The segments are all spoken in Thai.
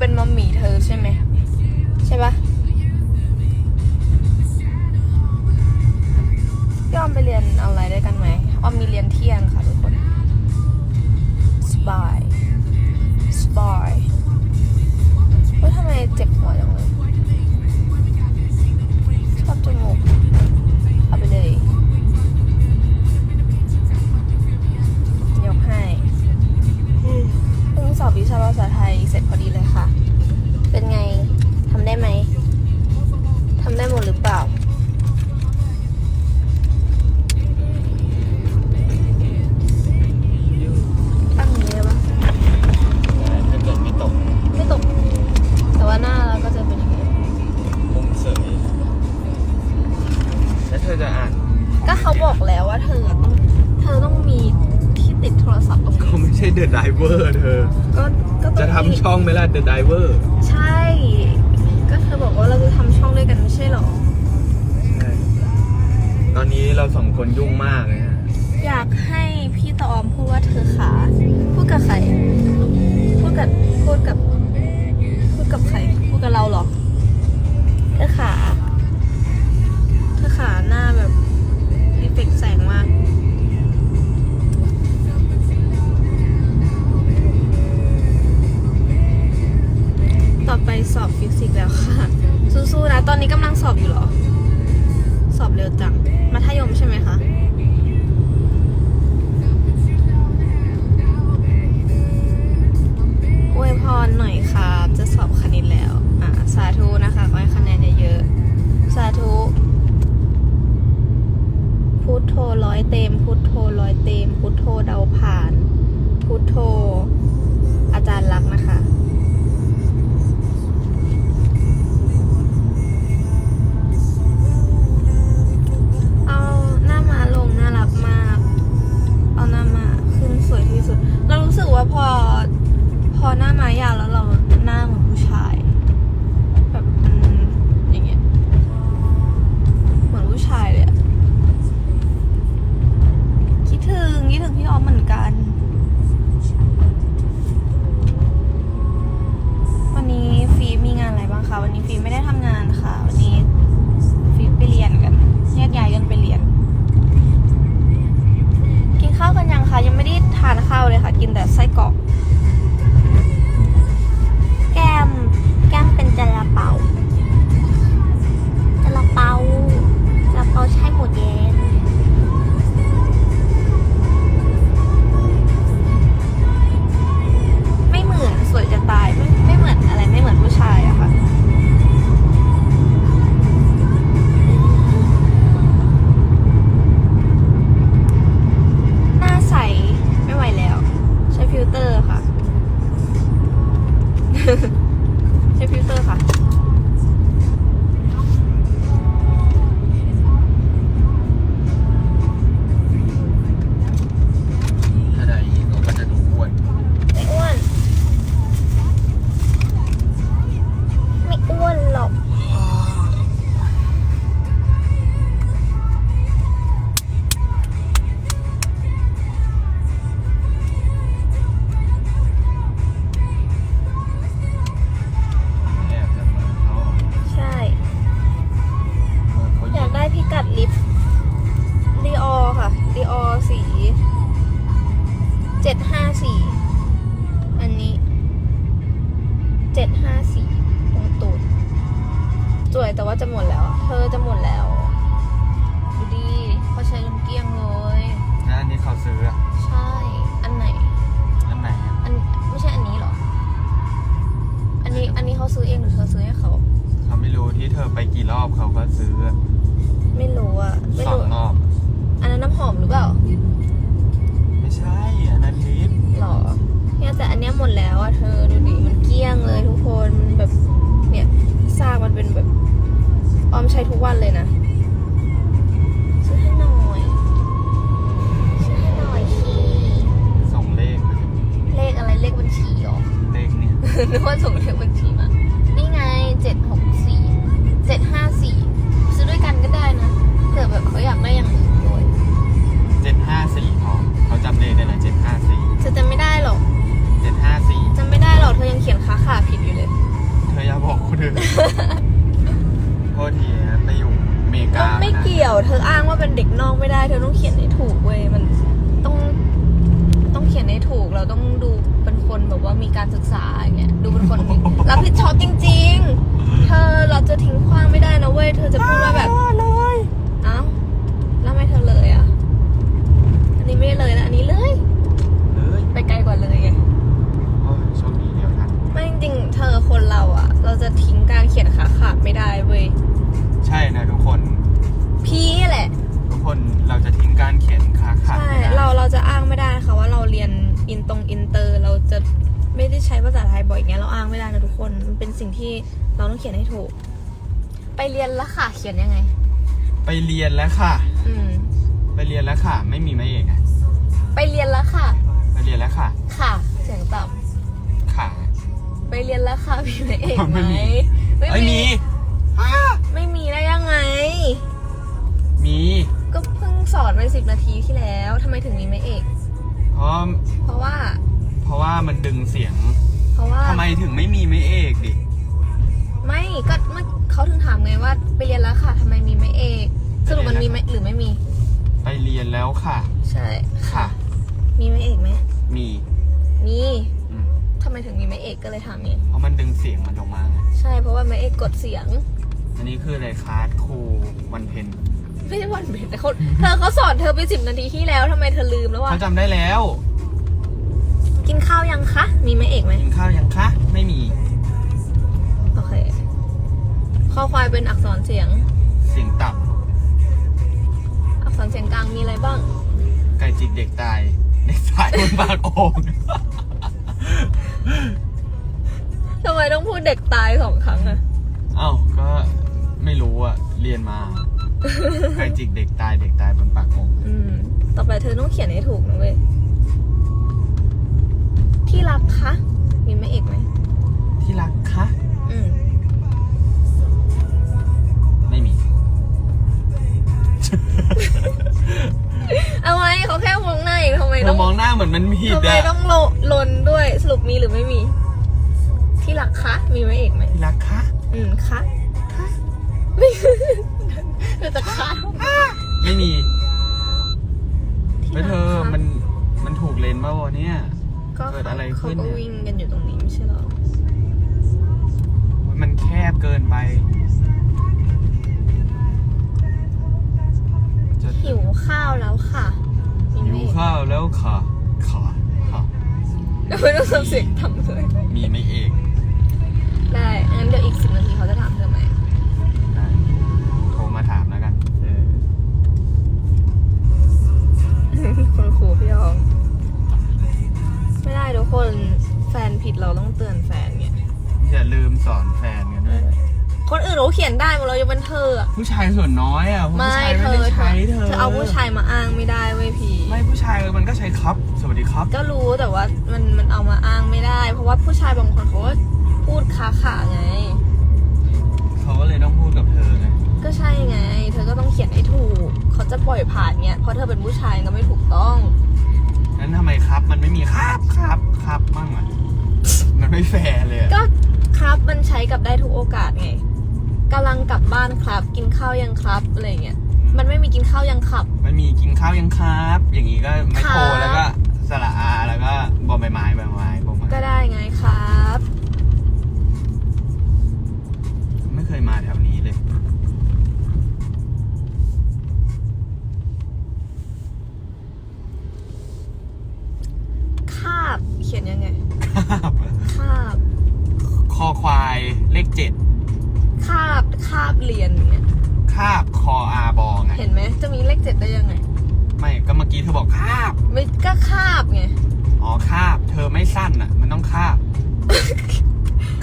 เป็นมัมมี่เธอใช่ไหม at the diver ใช่ ก็เธอบอกว่าเราจะทำช่องด้วยกันไม่ใช่หรอ ตอนนี้เราสองคนยุ่งมากเลยฮะอยากให้พี่ตอมพูดว่าเธอขาพูดกับใคร พูดกับพูดกับ พูดกับใคร พูดกับเราหรอ เธอขา เธอขาหน้าแบบ แล้วค่ะ สู้ๆนะ ตอนนี้กำลังสอบอยู่หรอ สอบเร็วจัง มัธยมใช่ไหมคะอวยพรหน่อยครับ จะสอบคณิตแล้ว อ่า สาธุนะคะขอให้คะแนนเยอะๆ สาธุ พุทโธร้อยเต็ม พุทโธร้อยเต็ม พุทโธเดาผ่าน พุทโธ อาจารย์รักนะคะ แต่ว่าจะหมดแล้ว เธอจะหมดแล้ว ดูดีเขาใช้จมเกลี้ยงเลย แล้อันนี้เขาซื้อใช่ อันไหน อันไหนอันไม่ใช่อันนี้หรอ อันนี้อันนี้เขาซื้อเองหรือเธอซื้อให้เขา เขาไม่รู้ที่เธอไปกี่รอบเขาก็ซื้อไม่รู้อะสองรอบ อันนั้นน้ำหอมหรือเปล่า ทุกวันเลยนะ เราต้องดูเป็นคนแบบว่ามีการศึกษาอย่างเงี้ยดูเป็นคนมีรับผิดชอบจริง ๆ เธอเราจะทิ้งขว้างไม่ได้นะเว้ยเธอจะพูดว่าแบบเลยเอ้าแล้วทำไม่เธอเลยอะอันนี้ไม่ได้เลยนะอันนี้เลย เลยไปไกลกว่าเลยไงโอ้ยโชคดีเดียวทันไม่จริงๆเธอคนเราอะ เราจะทิ้งการเขียนขาขาดไม่ได้เว้ยใช่นะทุกคน พี่แหละ ทุกคนเราจะทิ้งการเขียน อ้างไม่ได้ค่ะว่าเราเรียนอินตรงอินเตอร์ เราจะไม่ได้ใช้ภาษาไทยบ่อยอย่างเงี้ยเราอ้างไม่ได้นะทุกคน มันเป็นสิ่งที่เราต้องเขียนให้ถูก ไปเรียนละค่ะเขียนยังไง ไปเรียนแล้วค่ะ อืม ไปเรียนแล้วค่ะ ไม่มีไม่เอกอะไปเรียนละค่ะ ไปเรียนแล้วค่ะ ค่ะเสียงต่ค่ะำไปเรียนละค่ะมีไหมเอกไหมไม่มี ไม่เอ้ยมี อ้าไม่มีได้ยังไง มีก็เพิ่ง สอนไปสิบนาทีที่แล้วทำไมถึงมีไหมเอก เพราะเพราะว่า เพราะว่ามันดึงเสียงเพราะว่าทำไมถึงไม่มีไม่เอกดิ ไม่ก็เมื่อเขาถึงถามไงว่าไปเรียนแล้วค่ะทำไมมีไหมเอก สรุปมันมีไหมหรือไม่มี ไปเรียนแล้วค่ะ ใช่ค่ะ มีไหมเอกไหมมีมีอืมทำไมถึงมีไหมเอกก็เลยถามนี่เพราะมันดึงเสียงมันออกมาไงใช่เพราะว่าไหมเอกกดเสียง อันนี้คืออะไรคลาสครูวันเพ็ญ ไม่ใช่วันเบ็ดแต่เขาเธอเขาสอนเธอไปสิบนาทีที่แล้วทำไมเธอลืมแล้ววะเขาจำได้แล้วกินข้าวยังคะ มีไหมเอกไหมกินข้าวยังคะ ไม่มี โอเคข้อควายเป็นอักษรเสียง เสียงต่อักษรเสียงกลางมีอะไรบ้างำไก่จิกเด็กตายเด็กตายบนปากโอ่งทำไมต้องพูดเด็กตายสองครั้งอะเอ้าก็ไม่รู้อะเรียนมา ไก่จิกเด็กตายเด็กตายบนปากโอ่งอืม ต่อไปเธอต้องเขียนให้ถูกนะเว้ย ที่รักคะมีไหมเอกไหม ที่รักคะ อืม ไม่มี เอาไว้เขาแค่มองหน้าเองทำไมเธต้อองมองหน้าเหมือนมันผิดทำไมอะต้องโลลนด้วย สรุปมีหรือไม่มี ที่รักคะ มีไหมเอกไหม ที่รักคะ อืม คะไม่ เธอจะคะไม่มีที่ไม่รักเธอคะมันมันถูกเลนมาวะเนี่ย ก็เกิดอะไรเขาขึ้นก็เนี่ยวิ่งกันอยู่ตรงนี้ไม่ใช่เหรอมันแคบเกินไป จะหิวข้าวแล้วค่ะมีไหมหิวเอกข้าวแล้วค่ะค่ะค่ะไม่ต้องทำเสียงทำเลย มีไม่เอก ได้งั้นเดี๋ยวอีกสิบนาทีเขาจะถา คนอื่นเขาเขียนได้หมดเลยยกเป็นเธออะผู้ชายส่วนน้อยอะผู้ไม่ชายเธไม่อได้เธใช้อเธอเธอเอาผู้ชายมาอ้างไม่ได้เว้ยพี่ ไม่ผู้ชายมันก็ใช้ครับ สวัสดีครับ ก็รู้แต่ว่ามันมันเอามาอ้างไม่ได้ เพราะว่าผู้ชายบางคนเขาก็พูดค้าขาไง เขาก็เลยต้องพูดกับเธอไงก็ใช่ไง เธอก็ต้องเขียนให้ถูก เขาจะปล่อยผ่านเนี่ยเพราะเธอเป็นผู้ชายก็ไม่ถูกต้อง นั้นทำไมครับ มันไม่มีครับครับครับมั่งอะมันไม่แฟร์เลยอะก็ครับมันใช้กับได้ทุกโอกาสไง กำลังกลับบ้านครับ กินข้าวยังครับอะไรเงี้ยมันไม่มีกินข้าวยังขับ มันมีกินข้าวยังครับ อย่างนี้ก็ไม่โทรครับ แล้วก็สระอาแล้วก็บอใบไม้ใบไม้พวกมันก็ได้ไงครับ ไม่เคยมาแถวนี้เลยคาบ เขียนยังไง ครับ คาบ คอควายเลขเจ็ดคาบคาบเรียนเนี่ยคาบคออาบองไงเห็นไหมจะมีเลขเจ็ดได้ยังไง ไม่ก็เมื่อกี้เธอบอกคาบ ไม่ก็คาบไง อ๋อคาบ เธอไม่สั้นอะ มันต้องคาบ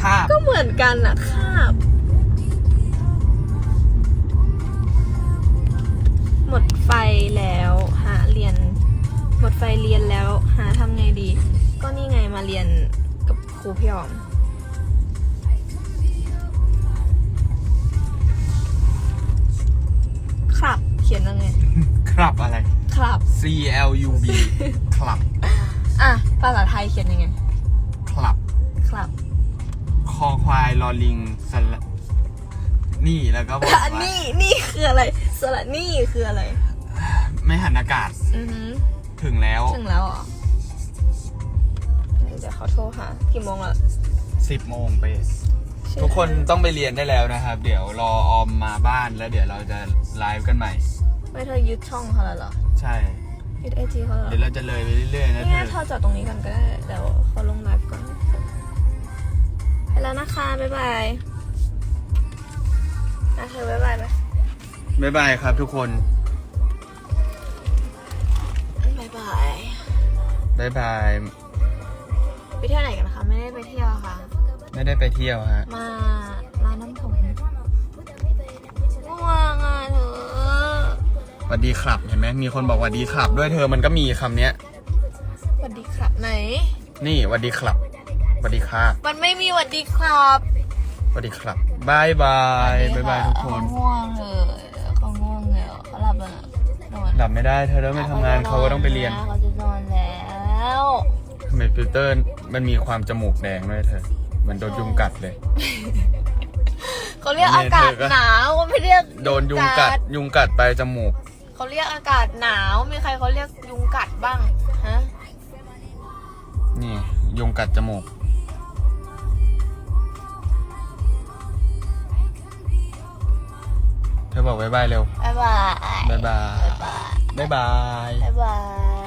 คาบ ก็เหมือนกันอะคาบ หมดไฟแล้วหาเรียน หมดไฟเรียนแล้วหาทำไงดี ก็นี่ไงมาเรียนกับครูพี่ออม ครับอะไร ครับ C L U B คลับอะ ภาษาไทยเขียนยังไง คลับ ครับ คอควายลอลิงสระนี่แล้วก็บอกอะว่า นี่ นี่คืออะไร สระนี่คืออะไร ไม่หันอากาศอือหือถึงแล้วถึงแล้วเหรอเดี๋ยวเขาโทรหากี่โมงละสิบโมงไปะทุกคนต้องไปเรียนได้แล้วนะครับ เดี๋ยวรอออมมาบ้านแล้วเดี๋ยวเราจะไลฟ์กันใหม่ ไม่เธอยึดช่องเขาแล้วเหรอใช่ ยึดไอจีเขาแล้วเหรเดี๋ยวอเราจะเลยไปเรื่อยๆนะนี่เธไงอเธอจอดตรงนี้กันก็ได้ เดี๋ยวเขาลงไลฟ์ก่อนไปแล้วนะคะ บ๊ายบายนะเธอบ๊ายบายไหมบ๊ายบายครับทุกคน บ๊ายบาย บ๊ายบาย ไปเที่ยวไหนกันคะ ไม่ได้ไปเที่ยวค่ะ ไม่ได้ไปเที่ยวฮะ มาร้านน้ำผม สวัสดีครับเห็นไหมมีคนบอกสวัสดีครับ ด้วยเธอมันก็มีคำเนี้ย สวัสดีครับไหน นี่สวัสดีครับสวัสดีครับมันไม่มีสวัสดีครับสวัสดีครับบายบายบายบายทุกคนเขาง่วงเลยเขาง่วงเลยเขาหลับแล้วนะนอนหลับไม่ได้เธอเริ่มไปทำงานเขาก็ต้องไปเรียนเขาจะนอนแล้วทำไมฟิลเตอร์มันมีความจมูกแดงด้วยเธอเหมันโดนยุงกัดเลย เขาเรียกอากาศหนาวเขาไม่เรียกโดนยุงกัดยุงกัดไปจมูก เขาเรียกอากาศหนาว มีใครเขาเรียกยุงกัดบ้าง ฮะ นี่ยุงกัดจมูก เธอบอกบายบายเร็วบ๊ายบายบายบายบ๊ายบายบายบายบ๊ายบาย